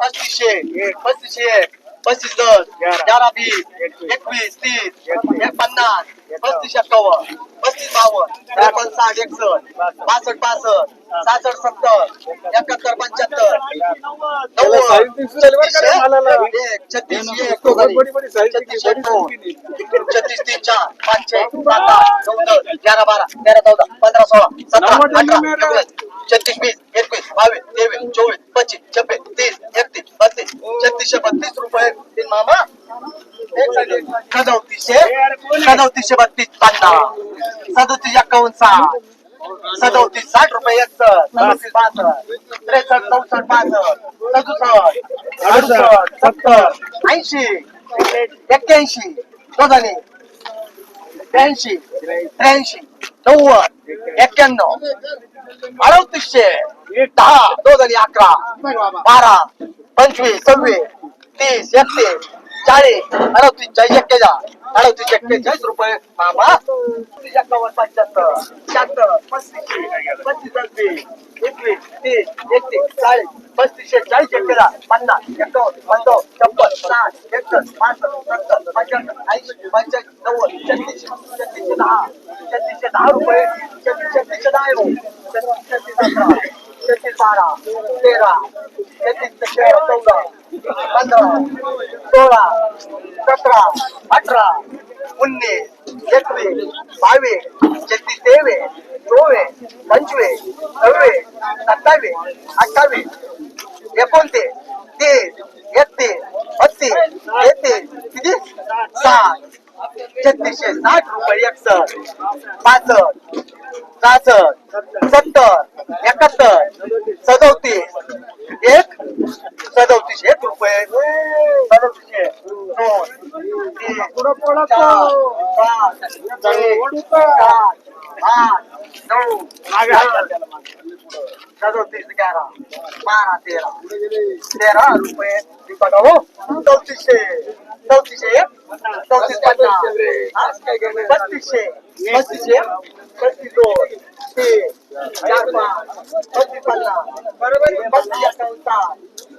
पस्तीसशे पस्तीसशे एक पस्तीस दस ग्यारा. बीस एकवीस. तीस एक पन्नास पस्तीस एक्कावन्न पस्तीस बावन्न त्रेपन्न साठ एकसष्ट बासष्ट. पासष्ट सहासष्ट सत्तर एकाहत्तर पंच्याहत्तर. नव्वद. एक छत्तीस एक छत्तीस एक तीन चार पाचशे सात आठ चौदा ग्यारा बारा तेरा चौदा पंधरा सोळा सतरा अठरा एकोणीस छत्तीस वीस बावीस तेवीस चोवीस पच्चीस छब्बीस तीस एकतीस बत्तीस छत्तीसशे बत्तीस रुपये. तीन मामा. सदोतीसशे सदोतीसशे बत्तीस पन्नास. सदोतीस एकावन्न साठ. सदोतीस साठ रुपये एकसष्ट सदोतीस बासष्ट. त्रेसष्ट चौसष्ट पासष्ट. सदुसष्ट अडुसष्ट सत्तर ऐंशी एक्क्याऐंशी. दोघांनी. त्र्याऐंशी त्र्याऐंशी नव्वद एक्क्याण्णव अडतीसशे दहा दोघांनी अकरा बारा पंचवीस सव्वीस तीस एकतीस चाळीस. अडतीस चाळीस एक्केचाळीस अडतीस एक्केचाळीस रुपये. मामा तीस एकावन्न पंच्याहत्तर. शहात्तर. पस्तीस. पस्तीस एकवीस. तीस. एकतीस. चाळीस. पस्तीसशे चाळीस एक्केचाळीस पन्नास. एकावन्न. पंचावन्न. छप्पन साठ. एकसष्ट. पासष्ट. सत्तर. पंच्याहत्तर ऐंशी. पंच्याऐंशी. नव्वद. छत्तीसशे छत्तीसशे दहा. छत्तीसशे दहा रुपये. छत्तीस. छत्तीसशे दहा आहे छत्तीस. छत्तीस. अकरा. छत्तीस. बारा. तेरा. छत्तीस. चौदा. पंधरा. सतरा अठरा उन्नीस एकवीस बावीस छत्तीस तेवीस चोवीस पंचवीस सव्वीस सत्तावीस अठ्ठावीस एकोणतीस तीस एकतीस बत्तीस तेहतीस किती साठ छत्तीसशे साठ रुपये एकसष्ट पासष्ट सहासष्ट सत्तर एकाहत्तर सदोतीस एक सदोतीस एक रुपये सदोतीसशे दोन तीन चार पाच सहा सात आठ नऊ सदोतीस ग्यारा बारा तेरा तेरा रुपये मी बघा हो चौतीसशे चौतीसशे एक चौतीस पन्नास बत्तीसशे बत्तीसशे बत्तीस दोन तीन चार पाच पस्तीस बरोबर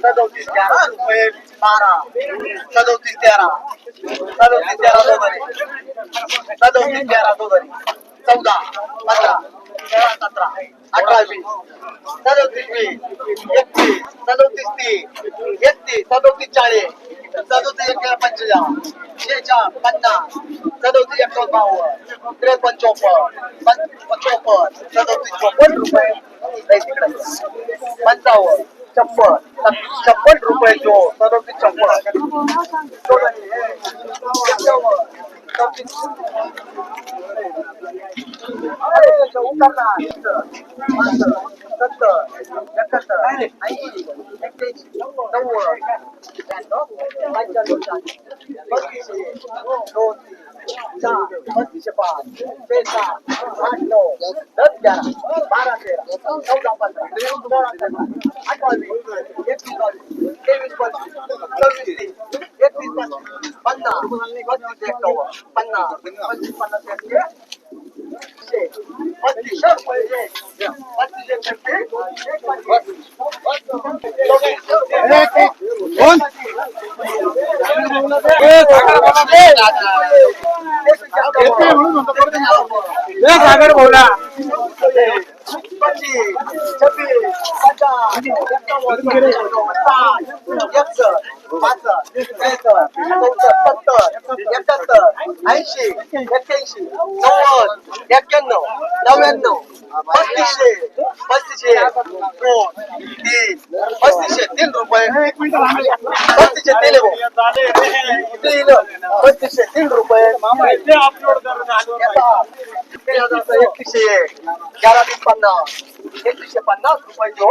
सदोतीस चार ग्यारा रुपये बारा सदोतीस तेरा सदोतीस तेरा दोघांनी सदोतीस तेरा दोघांनी चौदा पंधरा तेरा सतरा अठरा वीस सदोतीस वीस एकतीस सदोतीस तीस एकतीस सदोतीस चाळीस सदोतीस एक पंचेचाळीस छेचा पन्नास सदोतीस एक बावन्न बावन चोपन्न पं- चोपन्न सदोतीस चोपन्न रुपये नाही पंचावन्न छप्पन छप्पन रुपये जो सदोतीस छप्पन बत्तीसशे पाच तेरा आठ नऊ दस ग्यारा बारा तेरा चौदा पंधरा सोळा सतरा अठरा वीस एकवीस बावीस तेवीस पंचवीस सव्वीस तीस एकवीस पंचवीस पन्नास पस्तीस एकावन्न पन्नास पंचवीस पन्नास एकशे शे. बत्तीसशे रुपये एक. बत्तीसशे छत्तीस, एक पंचवीस. सागर बोला पच्चीस छब्बीस ऐंशी एक्क्याऐंशी नव्वद एक्क्याण्णव नव्याण्णव पस्तीसशे पस्तीसशे दोन तीन पस्तीसशे तीन रुपये. पस्तीसशे तीन तीन पस्तीसशे तीन रुपये. येतात. तीन हजारचं एक. ग्यारा तीन पन्नास एकतीसशे पन्नास रुपये जो.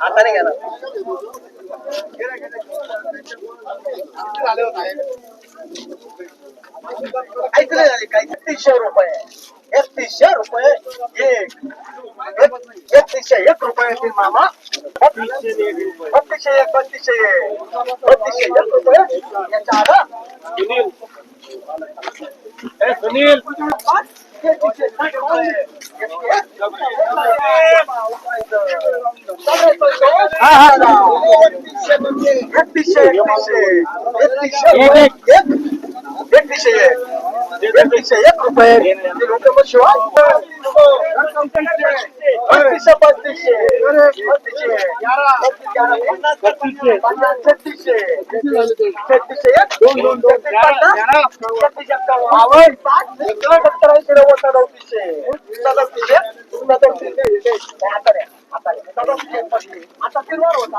आता नाही घेणार. ऐकलं झाले काय तीसशे रुपये. एकतीसशे रुपये एक. एक- एकतीसशे एक रुपये येतील मामा बत्तीसशे एक बत्तीसशे एक बत्तीसशे एक रुपये याच्या आधा सुनील एकतीसशे साठ रुपये एकतीसशे एकतीसशे एकतीसशे रुपये एक एकतीसशे एक एकतीसशे रुपये. बत्तीसशे बत्तीसशे पन्नास पन्नास छत्तीसशे. छत्तीसशे. एक. सत्तर ऐंशी नव्वद सदतीसशे सदतीसशे सदतीसशे आता आता रे सदतीसशे पस्तीस. आता किरवार होत.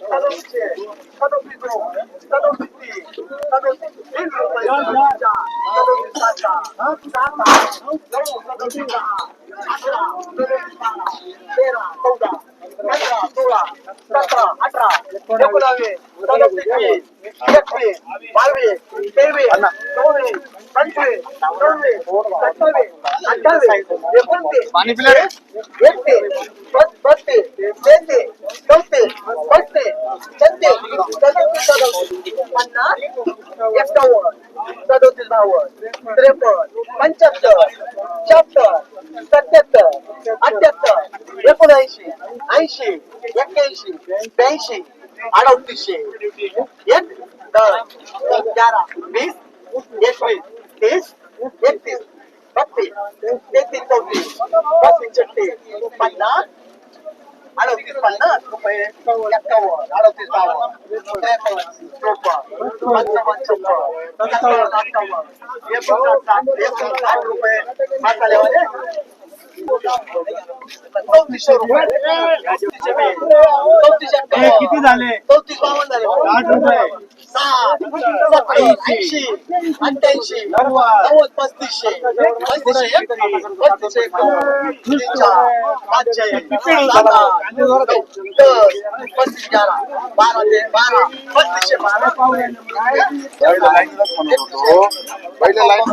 सदतीसशे सदतीस दोन सदतीस तीन सदतीस तीन रुपये सदतीस सात सात सात नऊ सदतीस दहा अकरा सदतीस बारा तेरा चौदा पंधरा सोळा सतरा अठरा एकोणावीस सदतीस वीस एकवीस बावीस तेवीस चोवीस पंचवीस सव्वीस सत्तावीस अठ्ठावीस एकोणतीस पाणी पिलं रे? एकतीस बस- बत्तीस तेहतीस चौतीस पस्तीस छत्तीस सदतीस सदतीस पन्नास एक्कावन्न सदोतीस बावन्न त्रेपन्न पंच्याहत्तर शहात्तर सत्याहत्तर अठ्याहत्तर एकोणऐंशी ऐंशी एक्क्याऐंशी ब्याऐंशी अडतीसशे एक दस ग्यारा वीस एकवीस तीस एकतीस बत्तीस तेहतीस चौतीस पस्तीस छत्तीस पन्नास अडतीस पन्नास रुपये एक्कावन्न अडतीस बावन्न त्रेपन्न चोपन्न पंचावन्न छप्पन्न सत्तावन्न अठ्ठावन्न एकोणसाठ साठ एकोणसाठ साठ रुपये. मसाल्यावाले चौतीसशे रुपये. किती झाले चौतीस बावन्न झाले साठ रुपये. साठ सत्तर ऐंशी अठ्ठ्याऐंशी नव्वद पस्तीसशे पस्तीसशे एक पस्तीसशे एकावन्न तीन चार पाचशे सात दस पस्तीस ग्यारा बारा ते बारा पस्तीसशे बारा पहिल्या लाईन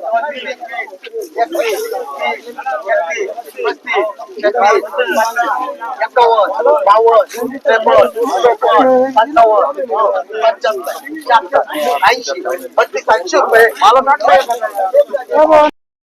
दोन लाईन बत्तीसशे रुपये एक पंचवीसशे दोन पंचवीस एकवीस